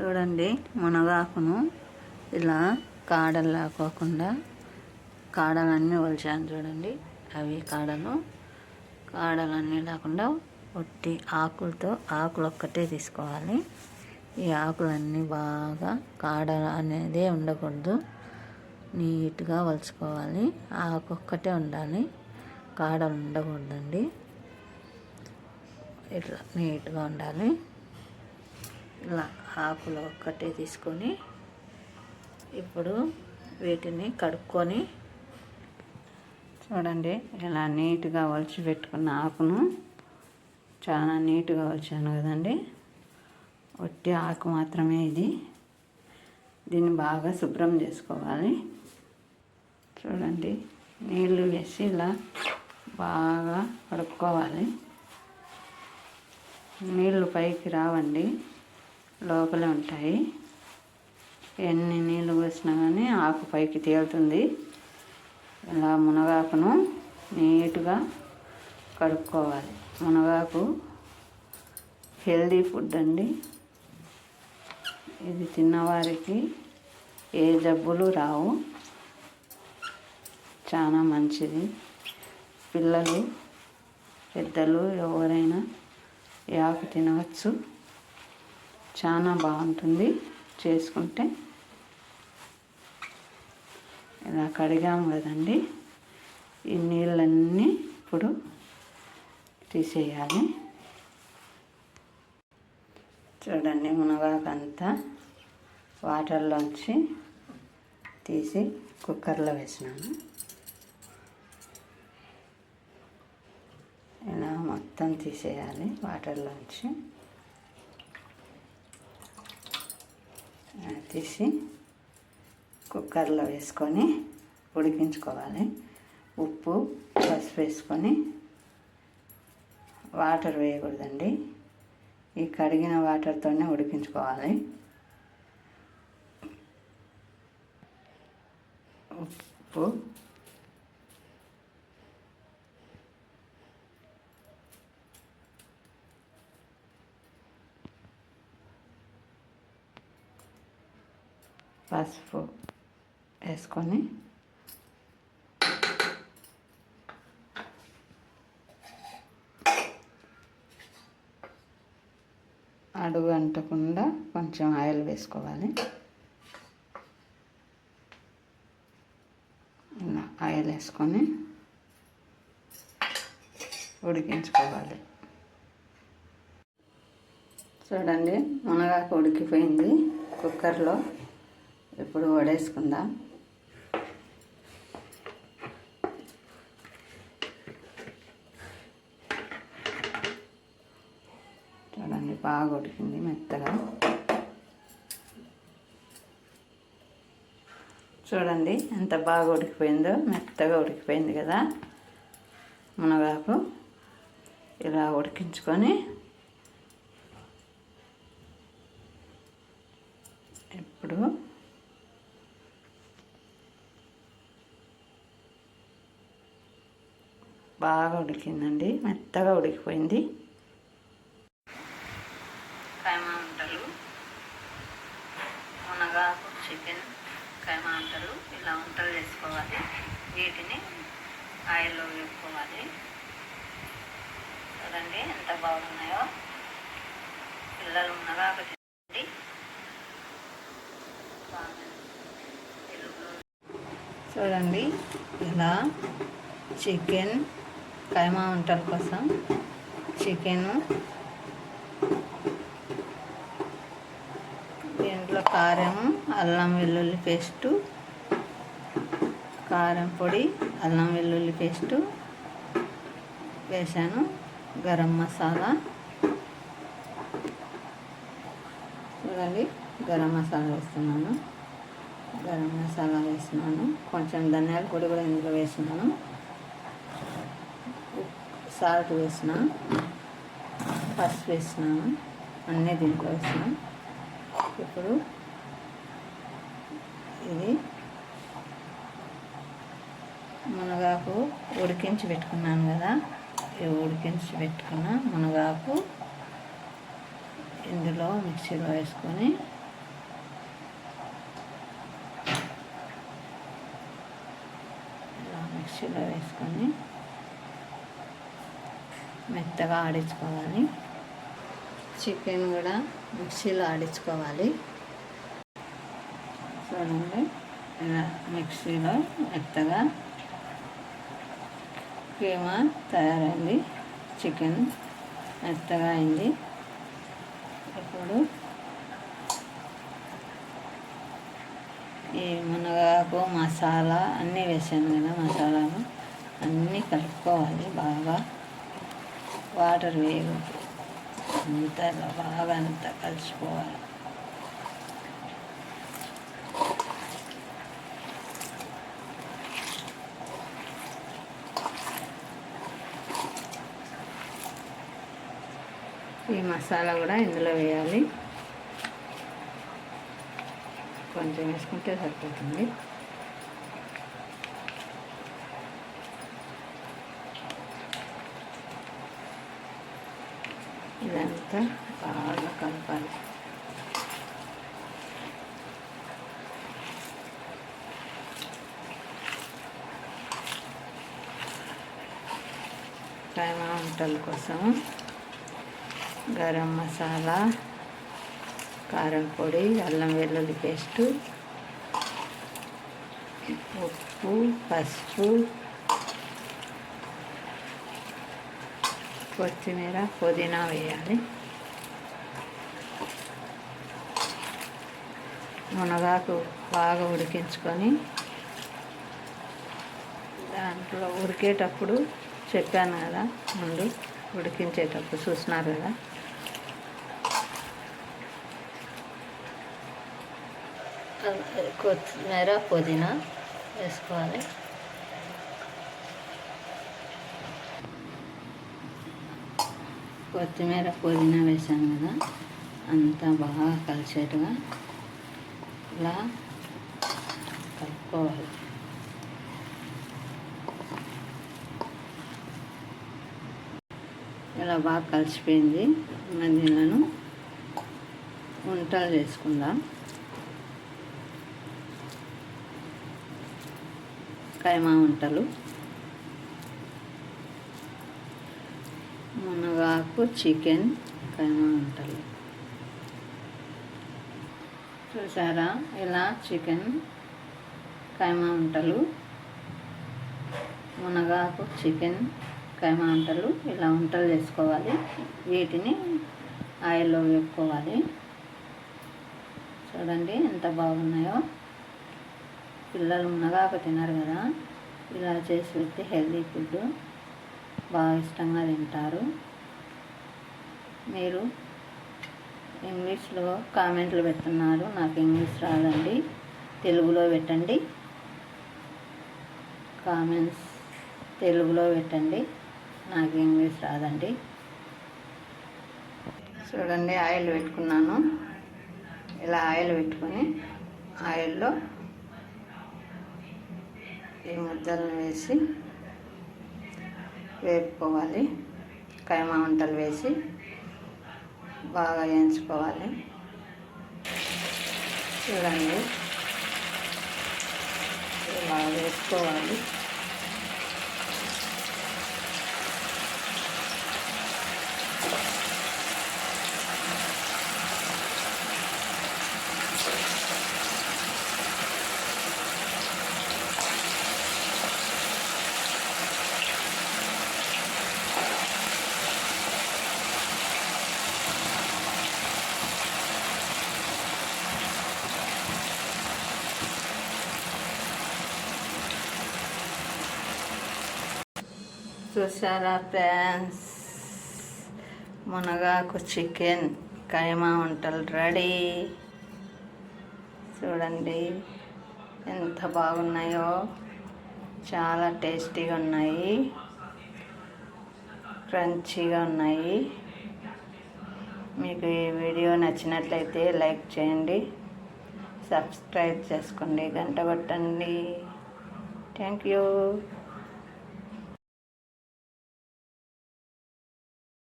చూడండి మునగాకును ఇలా కాడలు లేకోకుండా కాడలన్నీ ఒలిచాను చూడండి. అవి కాడలు కాడలన్నీ లేకుండా ఒట్టి ఆకులతో ఆకులు ఒక్కటే తీసుకోవాలి. ఈ ఆకులన్నీ బాగా కాడ అనేది ఉండకూడదు. నీట్గా వలుచుకోవాలి ఆకు ఒక్కటే ఉండాలి. కాడలు ఉండకూడదండి. ఇట్లా నీట్గా ఉండాలి. ఇలా ఆకులు ఒక్కటే తీసుకొని ఇప్పుడు వీటిని కడుక్కొని చూడండి ఇలా నీట్గా ఒలిచి పెట్టుకున్న ఆకును చాలా నీట్గా ఒలిచాను కదండి. ఒట్టి ఆకు మాత్రమే ఇది. దీన్ని బాగా శుభ్రం చేసుకోవాలి. చూడండి నీళ్ళు వేసి ఇలా బాగా కడుక్కోవాలి. నీళ్ళు పైకి రావండి. లోపలే ఉంటాయి. ఎన్ని నీళ్ళు పోసినా కానీ ఆకు పైకి తేలుతుంది. ఇలా మునగాకును నీట్గా కడుక్కోవాలి. మునగాకు హెల్దీ ఫుడ్ అండి. ఇది తిన్నవారికి ఏ జబ్బులు రావు. చాలా మంచిది. పిల్లలు పెద్దలు ఎవరైనా యాకు ఆకు తినవచ్చు. చాలా బాగుంటుంది. చేసుకుంటే ఇలా కడిగాము కదండి. ఈ నీళ్ళన్నీ ఇప్పుడు తీసేయాలి. చూడండి మునగాకంతా వాటర్లోంచి తీసి కుక్కర్లో వేసినాను. ఇలా మొత్తం తీసేయాలి వాటర్లోంచి ఇలా తీసి కుక్కర్లో వేసుకొని ఉడికించుకోవాలి. ఉప్పు పసుపు వేసుకొని వాటర్ వేయకూడదండి. ఈ కడిగిన వాటర్తోనే ఉడికించుకోవాలి. ఉప్పు పసుపు వేసుకొని అడుగు అంటకుండా కొంచెం ఆయిల్ వేసుకోవాలి. ఇలా ఆయిల్ వేసుకొని ఉడికించుకోవాలి. చూడండి మునగాకు ఉడికిపోయింది కుక్కర్లో. ఇప్పుడు వడేసుకుందాం. చూడండి బాగా ఉడికింది మెత్తగా. చూడండి ఎంత బాగా ఉడికిపోయిందో మెత్తగా ఉడికిపోయింది కదా. మునగాకు ఇలా ఉడికించుకొని ఇప్పుడు బాగా ఉడికిందండి. మెత్తగా ఉడికిపోయింది. కైమా వంటలు మునగాకు చికెన్ కైమా వంటలు ఇలా వంటలు చేసుకోవాలి. వీటిని ఆయిల్లో వేసుకోవాలి చూడండి ఎంత బాగున్నాయో. పిల్లలు మునగాకు తినండి. చూడండి ఇలా చికెన్ కైమా వంటల కోసం చికెను. దీంట్లో కారం అల్లం వెల్లుల్లి పేస్టు కారం పొడి అల్లం వెల్లుల్లి పేస్టు వేసాను గరం మసాలా. చూడండి గరం మసాలా వేస్తున్నాను. గరం మసాలా వేసినాను కొంచెం ధనియాల పొడి కూడా ఇందులో వేసినాను సాల్ట్ వేసిన పసుపు వేసినాము అన్నీ దీంట్లో వేసినాం. ఇప్పుడు ఇది మునగాకు ఉడికించి పెట్టుకున్నాను కదా ఇది ఉడికించి పెట్టుకున్న మునగాకు ఇందులో మిక్సీలో వేసుకొని ఇలా మిక్సీలో వేసుకొని మెత్తగా ఆడించుకోవాలి. చికెన్ కూడా మిక్సీలో ఆడించుకోవాలి. చూడండి ఇలా మిక్సీలో మెత్తగా కీమా తయారైంది. చికెన్ మెత్తగా అయింది. ఇప్పుడు ఈ మునగాకు మసాలా అన్నీ వేసాను కదా మసాలాలు అన్నీ కలుపుకోవాలి బాగా. వాటర్ వేగు అంతా బాగా అంతా కలిసిపోవాలి. ఈ మసాలా కూడా ఇందులో వేయాలి. కొంచెం వేసుకుంటే సరిపోతుంది. అంతా బాగా కలపాలి. కైమా వంటల కోసం గరం మసాలా కారం పొడి అల్లం వెల్లుల్లి పేస్టు ఉప్పు పసుపు కొత్తిమీర పుదీనా వేయాలి. మునగాకు బాగా ఉడికించుకొని దాంట్లో ఉడికేటప్పుడు చెప్పాను కదా ముందు ఉడికించేటప్పుడు చూసినారు కదా. కొత్తిమీర పుదీనా వేసుకోవాలి. కొత్తిమీర పుదీనా వేసాను కదా అంతా బాగా కలిసేట్టుగా ఇలా కలుపుకోవాలి. ఇలా బాగా కలిసిపోయింది. మధ్యలో వంటలు చేసుకుందాం. కైమా వంటలు. మునగాకు చికెన్ కైమా వంటలు. చూసారా? ఇలా చికెన్ కైమా వంటలు మునగాకు చికెన్ కైమా వంటలు ఇలా వంటలు చేసుకోవాలి. వీటిని ఆయిల్లో వేపుకోవాలి. చూడండి ఎంత బాగున్నాయో. పిల్లలు మునగాకు తినరు కదా. ఇలా చేసి పెడితే హెల్దీ ఫుడ్ బాగా ఇష్టంగా తింటారు. మీరు ఇంగ్లీష్లో కామెంట్లు పెడుతున్నారు. నాకు ఇంగ్లీష్ రాదండి. తెలుగులో పెట్టండి. కామెంట్స్ తెలుగులో పెట్టండి. నాకు ఇంగ్లీష్ రాదండి. చూడండి ఆయిల్ పెట్టుకున్నాను. ఇలా ఆయిల్ పెట్టుకొని ఆయిల్లో ఈ ముద్దలను వేసి వేపుకోవాలి. కైమా వంటలు వేసి బాగా వేయించుకోవాలి. చూడండి. ఇలా వేసుకోవాలి. చూసారా ఫ్యాన్స్ మునగాకు చికెన్ కైమా వంటలు రెడీ. చూడండి ఎంత బాగున్నాయో. చాలా టేస్టీగా ఉన్నాయి. క్రంచీగా ఉన్నాయి. మీకు ఈ వీడియో నచ్చినట్లయితే లైక్ చేయండి. సబ్స్క్రైబ్ చేసుకోండి. గంట కొట్టండి. Thank you.